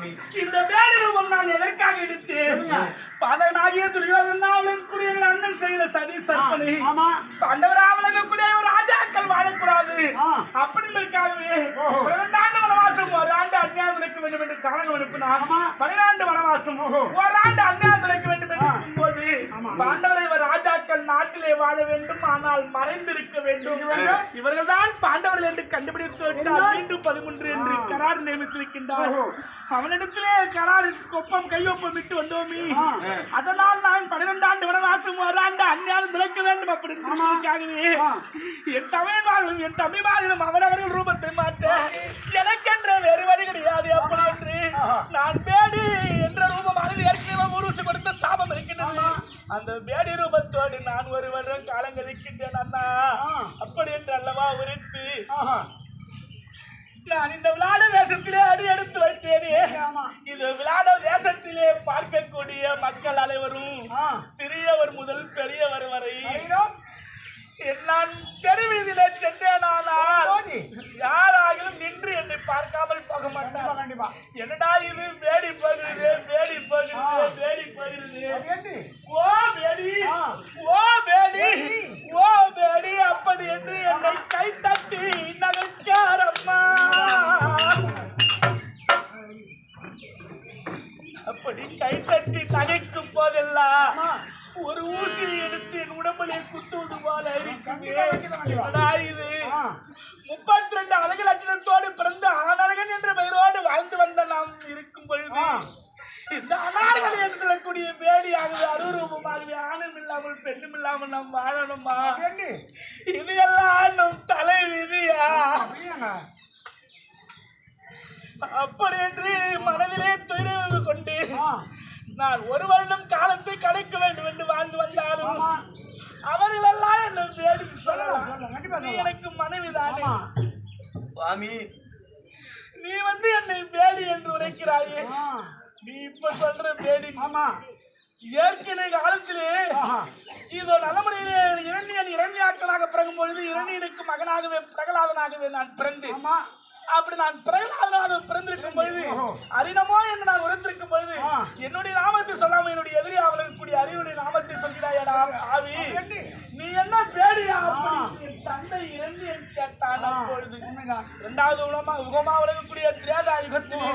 சுவாமி. இந்த ரூபம் நான் எதற்காக எடுத்தேன்? பதனாகிய துரியோதனாவுடைய அண்ணன் செய்த சதி சற்பனை ஆமா. பாண்டவராவலகக்கூடிய ஒரு ராஜாக்கள் வாழக்கூடாது. ஆ. அப்படிங்கிறதுக்காகவே இரண்டாண்டு வனவாசம் ஒரு ஆண்டு அந்நியாயம் வேண்டும் என்று காரணம் அனுப்பினார். பன்னிரண்டு வனவாசம் ஒரு ஆண்டு அந்நியாயம் வேண்டும் என்று இருக்கும்போது பாண்டவரை ராஜாக்கள் நாட்டிலே வாழ வேண்டும் ஆனால் மறைந்திருக்க வேண்டும். இவர்கள் தான் பாண்டவர்கள் என்று கண்டுபிடித்து மீண்டும் பதிமூன்று என்று கரார் நியமித்திருக்கின்றார். அவனிடத்திலே கரார் கொப்பம் கையொப்பம் விட்டு வந்தோமே. அதனால் நான் பன்னிரண்டு ஆண்டு வனவாசம் ஒரு ஆண்டு அந்நியாயம் விளக்க வேண்டும் அப்படின்றதுக்காகவே என் தமிழ்மார்களும் என் தமிழ்மார்களும் அவரவர்கள் ரூபத்தை மாற்ற எனக்கென்ற வேறு வழி கிடையாது அப்படி என்று நான் பேடி ரூபமானது ஏற்கனவே உருவசு கொடுத்த சாபம் இருக்கின்றது. அந்த பேடி ரூபத்தோடு நான் ஒரு வருடம் காலம் கழிக்கின்றேன் அண்ணா அப்படி என்று அல்லவா உரைத்து நான் இந்த விளையாட தேசத்திலே அடி எடுத்து வைத்தேனே. இது விளையாட தேசத்திலே பார்க்கக்கூடிய மக்கள் அனைவரும் வேடியாகவே அருரூபமாகவே ஆணும் இல்லாமல் பெண்ணும் இல்லாமல் நாம் வாழணுமா? இது எல்லாம் நம் தலை விதியா அப்படி என்று மனதிலே துயரம் கொண்டு நான் ஒரு வருடம் காலத்தை கழிக்க வேண்டும் என்று வாழ்ந்து வந்தாலும் அவர்கள் எல்லாம் என்ன வேடிக்கை சொல்லலாம் எனக்கு மனைவிதானே சுவாமி. நீ வந்து என்னை வேடி என்று உரைக்கிறாயே. நீ இப்ப சொல்ற வேடி ஆமா. ஏற்கனவே காலத்திலே இதோ நலமுறையிலே இரண்டியன் இரண்டியாக்களாக பிறகும் பொழுது இரண்டியனுக்கு மகனாகவே பிரகலாதனாகவே நான் பிறந்தேன். ஆமா. அப்படி நான் பிரகலாதனாக பிறந்திருக்கும் பொழுது அரிணமோ என்று நான் உரைத்திருக்கும் பொழுது என்னுடைய நாமத்தை சொல்லாம என்னுடைய எதிரி அவளுக்கு அறிவுடைய நாமத்தை சொல்கிறாயடா ஆவி. நீ என்ன பேடியா? தந்தை என் கேட்டான் அப்பொழுது. இரண்டாவது உலமா உகமா உலகக்கூடிய திரேதா யுகத்திலே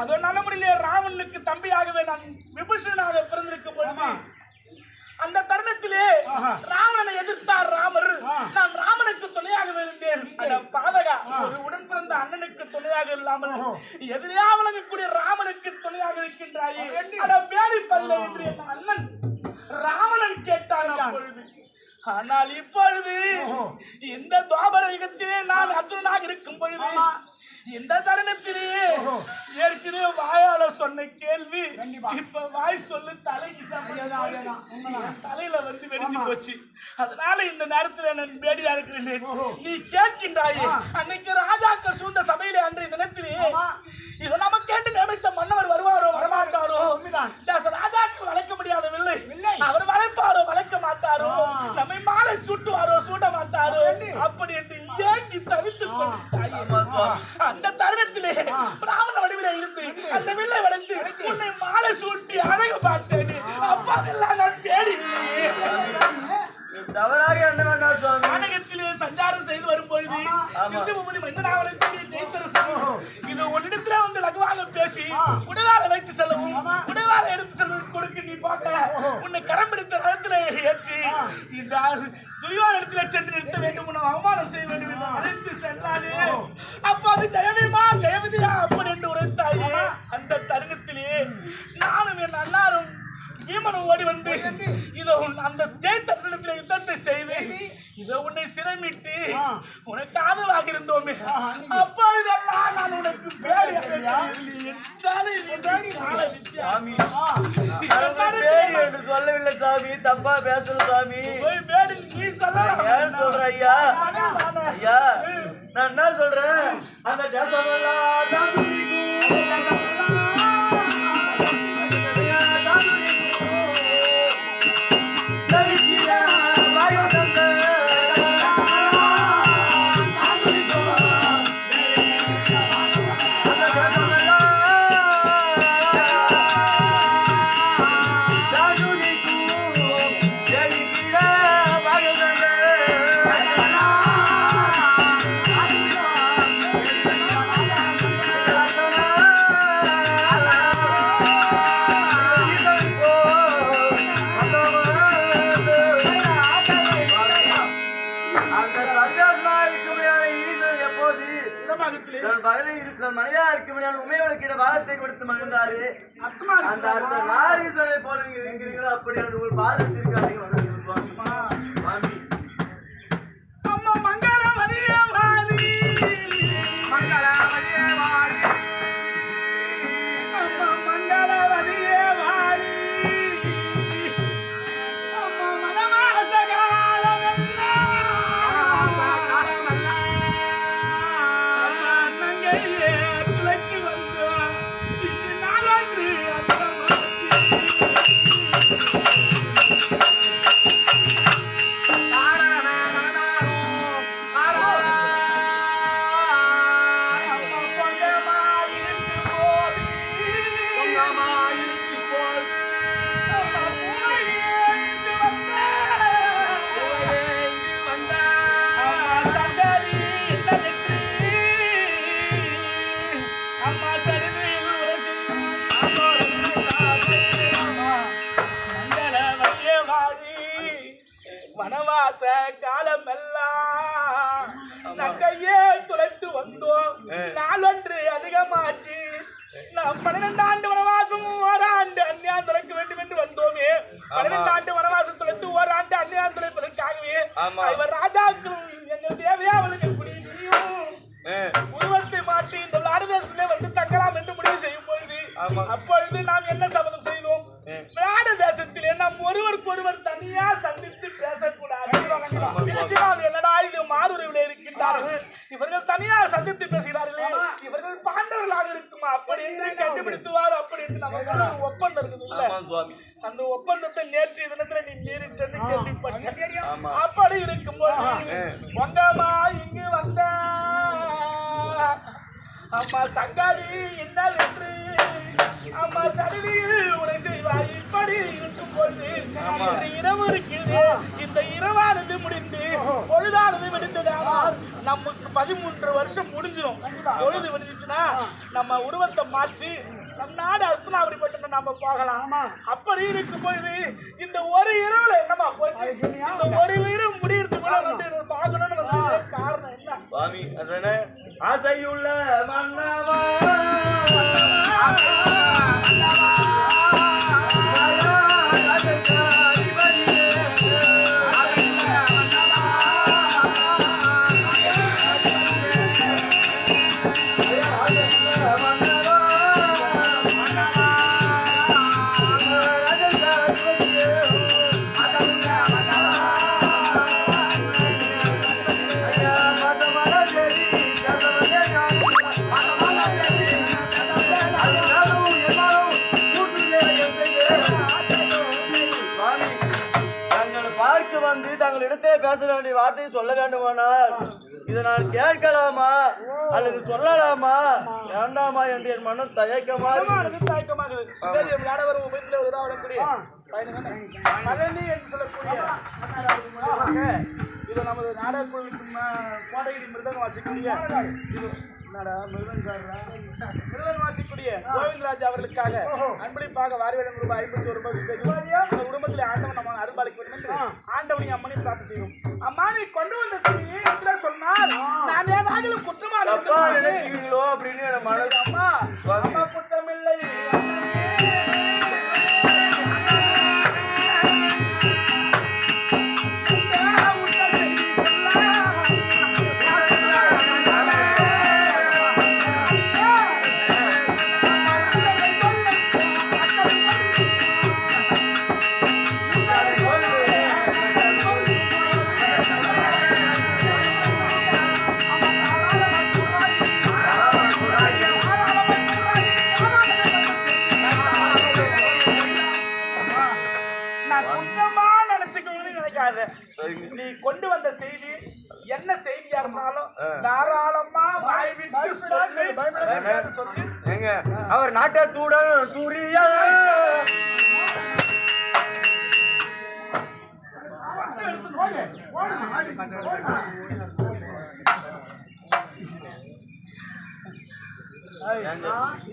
அதோ நலமுறையிலே ராவனுக்கு தம்பியாகவே நான் விபூஷணனாக பிறந்திருக்கும் பொழுது அந்த தருணத்திலே ராவணனை எதிர்த்தார் ராமர். நான் ராமனுக்கு துணையாக இருந்தேன். பாதகா ஒரு உடன் பிறந்த அண்ணனுக்கு துணையாக இல்லாமல் எதிரியா விளங்கக்கூடிய ராமனுக்கு துணையாக இருக்கின்றாயே. அட வேடி பல்ல என்று என் அண்ணன் ராவணன் கேட்டான் அப்பொழுது. ஆனால் இப்பொழுது இந்த துவாபர யுகத்திலே நான் அர்ஜுனனாக இருக்கும் பொழுது இந்த தருணத்திலே ஏற்கனவே வாயால சொன்ன கேள்வி இப்ப வாய் சொல்லு தலைக்கு தலையில வந்து வெடிச்சு போச்சு. அதனால இந்த நேரத்துல நான் பேடியா இருக்கிறேன். நீ கேட்கின்றாயே. அன்னைக்கு ராஜாக்கள் சூழ்ந்த சபையிலே அன்றைய தினத்திலே இதை நம்ம கேட்டு நியமித்த மன்னவர் வருவாரோ வரமாட்டாரோ? ராஜாக்கள் வளைக்க முடியாத வில்லை அவர் வளைப்பாரோ நம்மை மாலை சூட்டுவாரோ? சூட்ட மாட்டாரோ? அப்படி என்று ஏங்கி கொண்டிருந்தாயே. அந்த தருணத்திலே பிராமண வடிவிலே இருந்து அந்த வில்லை வளைத்து உன்னை மாலை சூட்டி அழகு பார்த்தேன். அப்பெல்லாம் நான் தேடினேன் நீ தவறாக சஞ்சாரம் செய்து வரும்பொழுது சிந்து முடி மன்னனாவளக்கூடிய ஜெயத்தரசன்? இது உன்னிடத்திலே வந்து லகுவாக பேசி உடலால வைத்து செல்லவும் உடலால எடுத்து செல்வதற்கு கொடுக்க நீ பார்க்க உன்னை கரம் பிடித்த ரதத்திலே ஏற்றி இந்த துரியோட இடத்துல சென்று நிறுத்த வேண்டும் உன்னை அவமானம் செய்ய வேண்டும் அழைத்து சென்றானே அப்போது ஜெயவிமா ஜெயவிஜயா அப்படி என்று உரைத்தாயே. அந்த தருணத்திலே நானும் என் அண்ணாரும் பீமனும் ஓடி வந்து இதோ அந்த ஜெய தரிசனத்தில் யுத்தத்தை செய்து இதோ உன்னை சிறைமிட்டு உனக்கு ஆதரவாக இருந்தோமே. அப்பொழுதெல்லாம் நான் உனக்கு என்று சொல்லவில்லை சாமி. தப்பா பேசுற சாமி. சொல்ற ஐயா? ஐயா நான் என்ன சொல்றேன்? அந்த தன் மனைவியா இருக்கும்படியான உமையவளுக்கிட பாலத்தை கொடுத்து மகிழ்ந்தாரு. அந்த நாரீஸ்வரரை போல நீங்க இருக்கிறீங்களோ அப்படி அந்த ஒரு பாதத்திற்கு வனவாச காலமெல்லாம் நங்கையே துளைத்து வந்தோம். நாளொன்று அதிகமாச்சு. நாம் பன்னிரெண்டு ஆண்டு வனவாசம் ஓராண்டு அந்நியான் துளைக்க வேண்டும் என்று வந்தோமே. பன்னிரெண்டு ஆண்டு வனவாசம் துளைத்து ஓராண்டு அந்நியான் துளைப்பதற்காகவே. இவர் ராஜாக்களும் எங்கள் தேவையாவளுக்கு முடியும் உருவத்தை மாற்றி இந்த பாரதேசத்திலே வந்து தங்கலாம் என்று முடிவு செய்யும் பொழுது. அப்பொழுது நாம் என்ன சபதம் செய்தோம்? விராட தேசத்திலே நாம் ஒருவருக்கு ஒருவர் தனியா பேசினால் என்னடா இது? மாறுரிவிலே இருக்கின்றார்கள். இவர்கள் தனியா சந்தித்து பேசுகிறார்களே. இவர்கள் பாண்டவர்களாக இருக்குமா? அப்படி என்று கண்டுபிடித்துவார் அப்படி என்று நமக்கு ஒரு ஒப்பந்தம் இருக்குது இல்ல அந்த ஒப்பந்தத்தை நேற்றைய தினத்துல நீ மீறிட்டேன்னு. கேள்விப்பட்டேன் அப்படி இருக்கும்போது உங்கம்மா இங்கு வந்த. அம்மா சங்காரி என்ன என்று அம்மா சடுதியில் உரை செய்வாய். இப்படி இருக்கும் பொழுது இந்த இரவு இருக்கிறது. இந்த இரவானது முடிந்து பொழுதானது விடுந்ததானால் நமக்கு பதிமூன்று வருஷம் முடிஞ்சிடும் பொழுது விடுச்சுன்னா நம்ம உருவத்தை மாற்றி நம் நாடு அஸ்தனாபுரி பட்டு நம்ம போகலாம் அப்படி இருக்கும் பொழுது இந்த ஒரு இரவுல என்னமா போச்சு? இந்த ஒரு இரவு முடியறதுக்குள்ள வந்து பார்க்கணும்னு வந்து காரணம் என்ன? சுவாமி அதானே ஆசையுள்ள மன்னவா? அல்லது சொல்லலாமா? வேண்டாமா என்று என் மனம் தயக்கமா விளையாடவர் உபயத்தில் ஒரு பழனி என்று சொல்லக்கூடிய இது நமது நாடக ம- கோடையிடி மிருதங்க வாசிக்கூடிய மிருதங்க வாசிக்கூடிய கோவிந்தராஜ் அவர்களுக்காக அன்பளிப்பாக வாரிவேடம் ரூபாய் ஐம்பத்தி ஒரு ரூபாய் இந்த குடும்பத்தில் ஆண்டவன் நம்ம அருள்பாலிக்க வேண்டும் என்று ஆண்டவனை அம்மனை பிரார்த்தனை செய்வோம் அம்மா நீ கொண்டு வந்த செய்தியை சொன்னால் நான் ஏதாவது குற்றமா நினைக்கிறீங்களோ அப்படின்னு மனசு அம்மா சுவாமி. அம்மா குற்றமில்லை.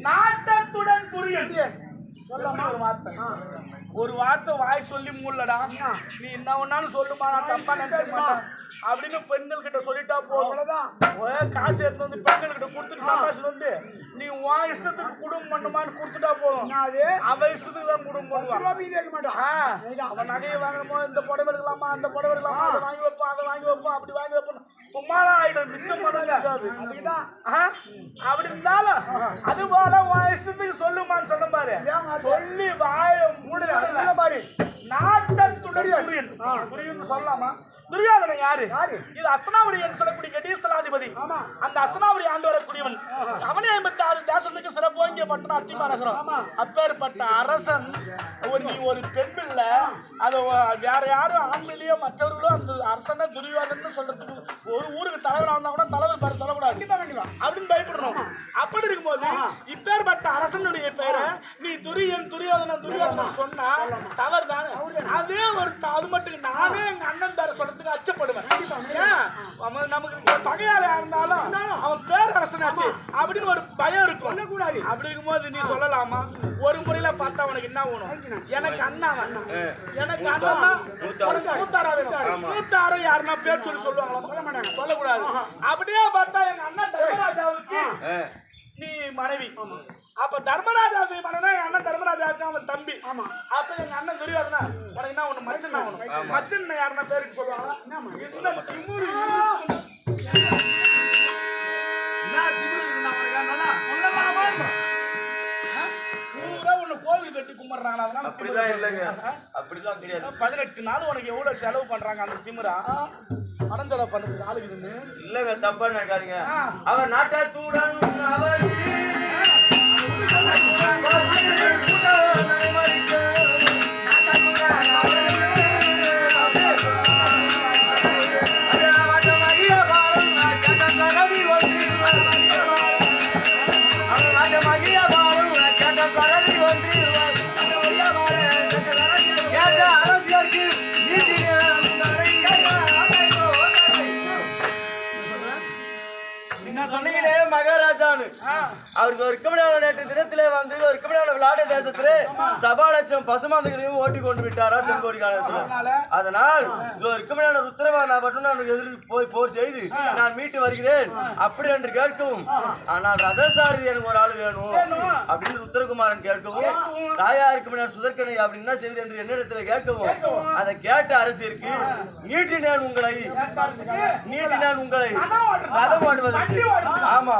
நாட்டத்துடன் புரிய ஒரு வார்த்தை. ஒரு வார்த்தை வாய் சொல்லி மூலடா நீ என்ன ஒன்னாலும் சொல்லுமா நான் தப்பா நினைச்ச மாட்டேன். அப்படின்னு பெண்கள் கிட்ட சொல்லிட்டா போதும் காசு எடுத்து வந்து பெண்கள் கிட்ட கொடுத்துட்டு சம்பாஷன் வந்து நீ உன் இஷ்டத்துக்கு குடும்பம் பண்ணுமான்னு கொடுத்துட்டா போதும் அவ இஷ்டத்துக்கு தான் குடும்பம் பண்ணுவான். அவன் நகையை வாங்கணுமோ இந்த புடவை எடுக்கலாமா? அந்த புடவை எடுக்கலாமா? அதை வாங்கி வைப்போம் அதை வாங்கி வைப்போம் அப்படி வாங்கி வைப்போம். சும்மாதான் ஆயிடும். மிச்சம் பண்ணாது அப்படி இருந்தாலும் அது போல உன் இஷ்டத்துக்கு சொல்லுமான்னு சொன்ன பாரு. சொல்லி வாய பாரு. நாட்டத்துடன் துரியன் துரியன் சொல்லலாமா? துரியோதனன் யாரு? யாரு? இது அஸ்தனாபுரி என்று சொல்லக்கூடிய கட்டீஸ்தலாதிபதி ஆமா. அந்த அஸ்தனாபுரி ஆண்டு வரக்கூடியவன் அவனே ஐம்பத்தி ஆறு தேசத்துக்கு சிறப்பு வாங்கிய பட்டணம் அத்திமா நகரம் அப்பேற்பட்ட அரசன் ஒரு நீ ஒரு பெண் இல்ல அது வேற யாரும் ஆண்மையிலேயோ மற்றவர்களோ அந்த அரசனை துரியோதனன்னு சொல்றதுக்கு ஒரு ஊருக்கு தலைவர் வந்தா கூட தலைவர் பேர் சொல்லக்கூடாது. அப்படின்னு பயப்படணும் அப்படி இருக்கும்போது இப்பேற்பட்ட அரசனுடைய பேரை நீ துரியன் துரியோதனன் துரியோதனன் சொன்னா தவறு தானே அதே ஒரு அது மட்டும். நானே எங்க அண்ணன் பேரை சொல்றதுக்கு அச்சப்படுவேன். ஏன்? நமக்கு ஒரு பகையாளியா இருந்தாலும் அவன் பேரரசனாச்சு. அப்படின்னு ஒரு பயம் இருக்கும். சொல்லக்கூடாது. அப்படி இருக்கும்போது நீ சொல்லலாமா? ஒரு முறையில பார்த்தா உனக்கு என்ன வேணும் எனக்கு அண்ணா வேணும். எனக்கு அண்ணா மூத்தாரா? வேணும். மூத்தாரா யாருன்னா பேர் சொல்லி சொல்லுவாங்களா? சொல்ல மாட்டாங்க சொல்லக்கூடாது அப்படியே பார்த்தா எங்க அண்ணன் தர்மராஜாவுக்கு நீ மனைவி. அப்ப தர்மராஜாவுக்கு மனைவி என் அண்ணன் தர்மராஜாவுக்கு அவன் தம்பி. அப்ப எங்க அண்ணன் துரியோதனா உனக்கு என்ன ஒண்ணு மச்சன் ஆகணும் மச்சன் யாருன்னா பேருக்கு சொல்லுவாங்களா? இந்த கட்டி கும்பிடுறாங்களா அதனால அப்படிலாம் இல்லைங்க. ஆ? அப்படிலாம் கிடையாது. பதினெட்டு நாள் உனக்கு எவ்வளவு செலவு பண்றாங்க அந்த திமிரா? பணம் செலவு பண்ணுறது ஆளுக்கு இல்லங்க தப்பா நினைக்காதீங்க. ஆ. அவர் நாட்டை தூடன் அவர். வந்து ஒரு கிமிடான விளையாட்டு தேசத்திலே சபா லட்சம் பசுமாந்துகளையும் ஓட்டி கொண்டு விட்டாரா தென்கோடி காலத்துல? அதனால ஒரு கிமிடான உத்தரவா நான் மட்டும் நான் எதிர்த்து போய் போர் செய்து நான் மீட்டு வருகிறேன் அப்படி என்று கேட்கவும் ஆனால் ரதசாரி எனக்கு ஒரு ஆள் வேணும் அப்படின்னு உத்தரகுமாரன் கேட்கவும் தாயாருக்கு முன்னாடி சுதர்கனை அப்படின்னு செய்து என்று என்னிடத்துல கேட்கவும் அதை கேட்ட அரசிற்கு நீட்டினேன் உங்களை நீட்டினேன் உங்களை ரதம் ஓட்டுவதற்கு ஆமா.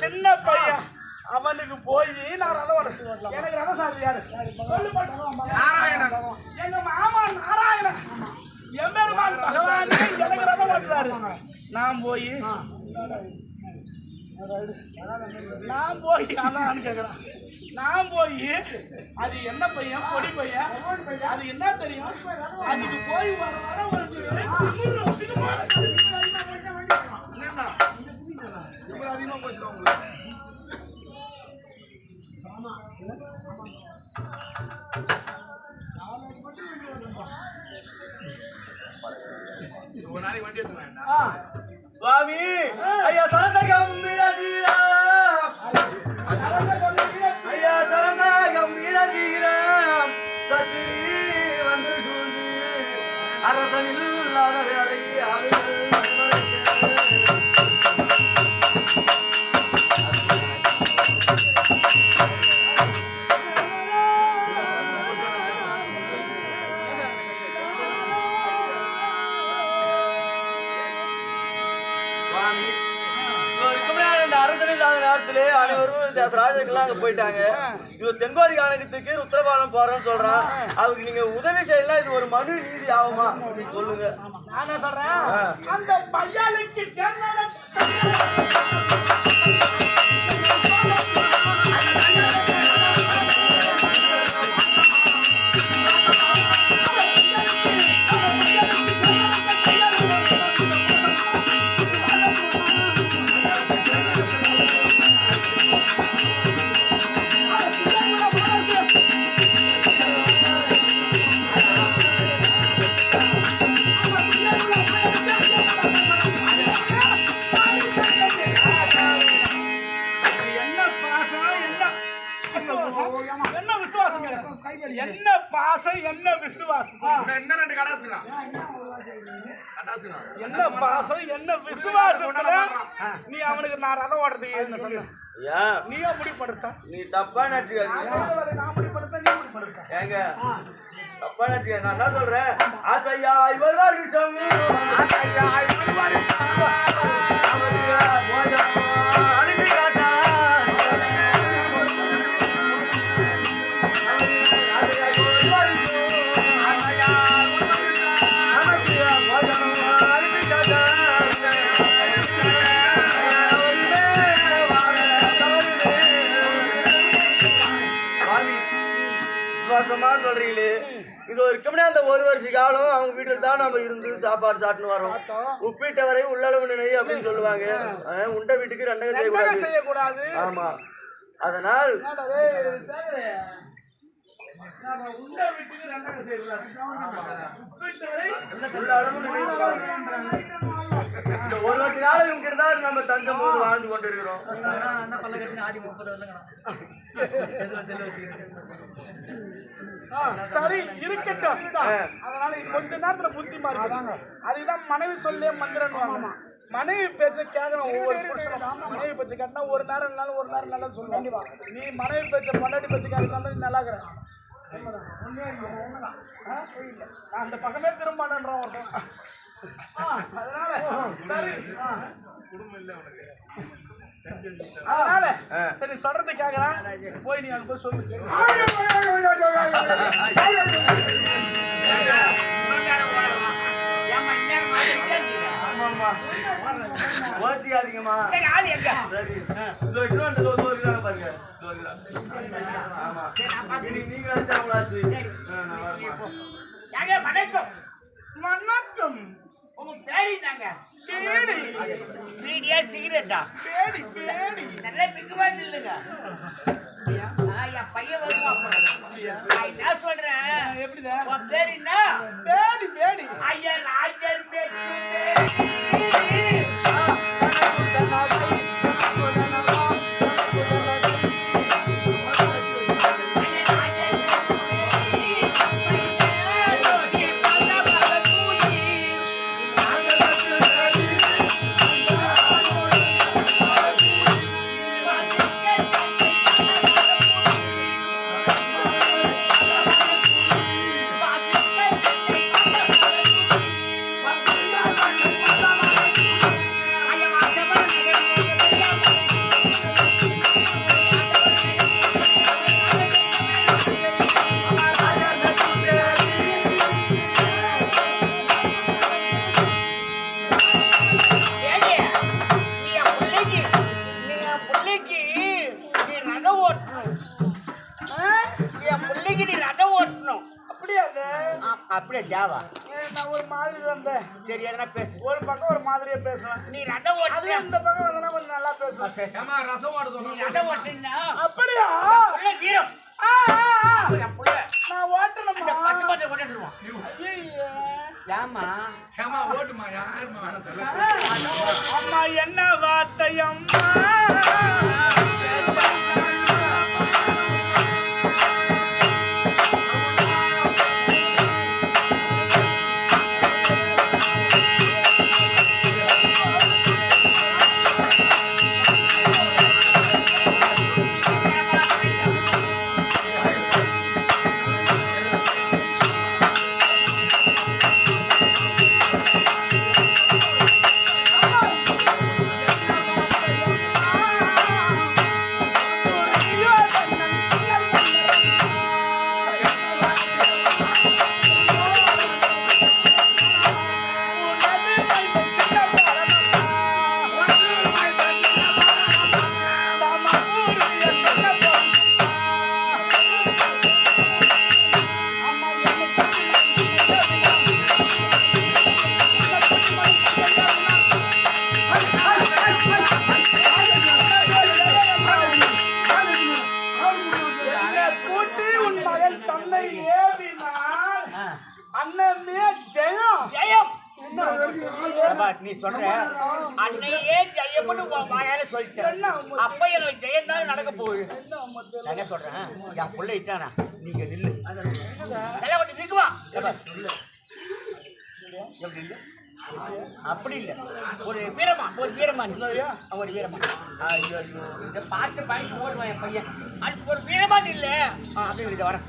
சின்ன பையன். அவனுக்கு போய் நான் ரதம் ஓட்டுவேன். எனக்கு யாரு. நாராயணன். எங்க மாமா நாராயணன். எம்பெருமான் பகவானே எனக்கு ரதம் ஓட்டுறாரு நான் போய் நான் போய் அதான் கேக்குறேன். நான் போய் அது என்ன பையன்? பொடி பையன். அது என்ன தெரியும்? அதுக்கு போய் வர சுவாமி அங்க போயிட்டாங்க. இது தென்கோடி காலகத்துக்கு உத்தரவாதம் போறேன்னு சொல்றான் அவருக்கு நீங்க உதவி செய்யலாம் இது ஒரு மனு நீதி ஆகுமா? சொல்லுங்க. நான் சொல்றேன்? அந்த பையாளுக்கு என்ன பாசம் என்ன விசுவாசத்துல நீ அவனுக்கு நான் ரதம் ஓடுறதுக்கு என்ன சொன்ன? ஏன் நீயே முடிப்படுத்த? நீ தப்பா நினைச்சுக்காதீங்க நான் முடிப்படுத்த நீ முடிப்படுத்த. ஏங்க தப்பா நினைச்சுக்க நான் என்ன சொல்றேன்? ஆசையா வருவார் சாமி ஆசையா வருவார் வரைக்கும் அந்த ஒரு வருஷ காலம் அவங்க வீட்டுல தான் நம்ம இருந்து சாப்பாடு சாப்பிட்டு வரோம். உப்பிட்ட வரையும் உள்ளளவு நினை அப்படின்னு சொல்லுவாங்க. உண்ட வீட்டுக்கு ரெண்டகம் செய்யக்கூடாது. ஆமா. அதனால் வரை ஒரு வருஷ காலம் இவங்க நம்ம தஞ்சம் போது வாழ்ந்து கொண்டு இருக்கிறோம் சரி இருக்கட்டும். அதனால கொஞ்ச நேரத்துல புத்தி மாறிடுச்சு அதுதான் மனைவி சொல்லே மந்திரன் மனைவி பேச்ச கேட்கணும் ஒவ்வொரு புருஷனும். மனைவி பேச்ச கேட்டா ஒரு நேரம் இல்லைனாலும் ஒரு நேரம் நல்லா சொல்லுவாங்க நீ மனைவி பேச்ச பொண்டாட்டி பேச்ச கேட்கலாம் நீ நல்லா இருக்கிற. இல்லை, இல்லை. அந்த பக்கமே திரும்பானன்றான் ஒருத்தன். அதனால சரி. ஆ. அதனால சரி சொல்றது கேக்குறேன் போய் நீ அங்க போய் சொல்லு. ஆமாம்மா. ஓட்டிக்காதீங்கம்மா சரி பாருங்க. ஆமா. நீங்க. வணக்கம். வணக்கம். உங்க பேரு என்னங்க? பேடி பீடியா சிகரெட்டா? பேடி பேடி நல்லா பிக்குமா இல்லைங்க என் பையன் வருவான் நான் என்ன சொல்றேன் எப்படிதான் உன் பேர் என்ன? பேடி பேடி ஐயா ராஜர் பேர் ஏடி, ரதம் ஓட்டணும்? என் பிள்ளைக்கு நீ ரதம் ஓட்டணும். அப்படியா அது? ஆ, அப்படியே தேவா. ஏய், நான் ஒரு மாதிரி வந்தேன் சரி எதனா பேசு. ஒரு பக்கம் ஒரு மாதிரியா பேசுவேன் நீ ரதம் அதுவே இந்த பக்கம் வந்தனா கொஞ்சம் நல்லா பேசுவேன் ஏமா ரசம் நீ சொன்னா ரதம் ஓட்டுனா அப்படியா? புள்ள வீரம் ஆ, ஆ, ஆ. என் புள்ள. நான் அந்த ஓட்டணுமா பசு கொண்டுடுவான் ஐயையே. ஏமா ஏமா ஓட்டுமா? யாருமா வேணாம் அம்மா என்ன வார்த்தை அம்மா. என் புள்ள இட்டானா? நீங்க நில்லு. கொஞ்சம் நிக்குவா எப்படி இல்ல? அப்படி இல்ல. ஒரு வீரமா ஒரு வீரமா. ஒரு வீரமா. ஐயோ ஐயோ. இத பார்த்து பயந்து ஓடுவான் என் பையன். அது ஒரு வீரமா இல்ல. அப்படின்னு இங்க வரேன்.